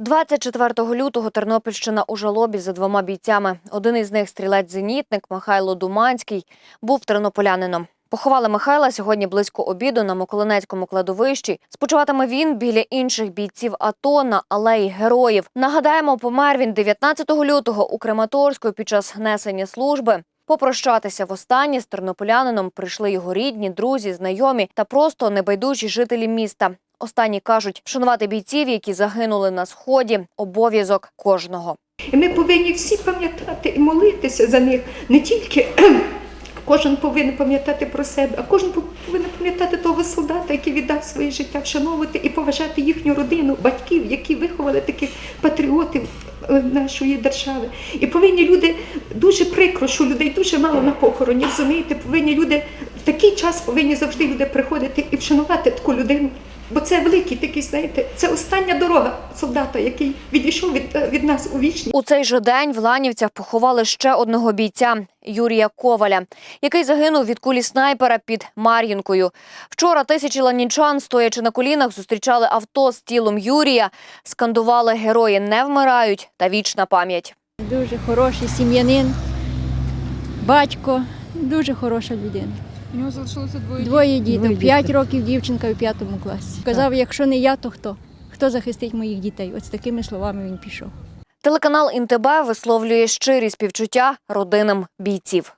24 лютого Тернопільщина у жалобі за двома бійцями. Один із них стрілець-зенітник Михайло Думанський був тернополянином. Поховали Михайла сьогодні близько обіду на Миколинецькому кладовищі. Спочиватиме він біля інших бійців АТО на алеї героїв. Нагадаємо, помер він 19 лютого у Краматорську під час несення служби. Попрощатися востаннє з тернополянином прийшли його рідні, друзі, знайомі та просто небайдужі жителі міста. Останні кажуть, вшанувати бійців, які загинули на сході, обов'язок кожного. І ми повинні всі пам'ятати і молитися за них. Не тільки кожен повинен пам'ятати про себе, а кожен повинен пам'ятати того солдата, який віддав своє життя, вшановувати і поважати їхню родину, батьків, які виховали таких патріотів е, нашої держави. І повинні люди дуже прикро, що людей дуже мало на похороні. Розумієте, повинні люди в такий час повинні завжди люди приходити і вшанувати таку людину. Бо це великий такий, знаєте, це остання дорога солдата, який відійшов від, е, від нас у вічність. У цей же день в Ланівцях поховали ще одного бійця Юрія Коваля, який загинув від кулі снайпера під Мар'їнкою. Вчора тисячі ланінчан, стоячи на колінах, зустрічали авто з тілом Юрія, скандували герої не вмирають та вічна пам'ять. Дуже хороший сім'янин, батько, дуже хороша людина. У нього залишилося двоє. Двоє діток, п'ять років дівчинка в п'ятому класі. Казав, якщо не я, то хто? Хто захистить моїх дітей? От такими словами він пішов. Телеканал «ІнТБ» висловлює щирі співчуття родинам бійців.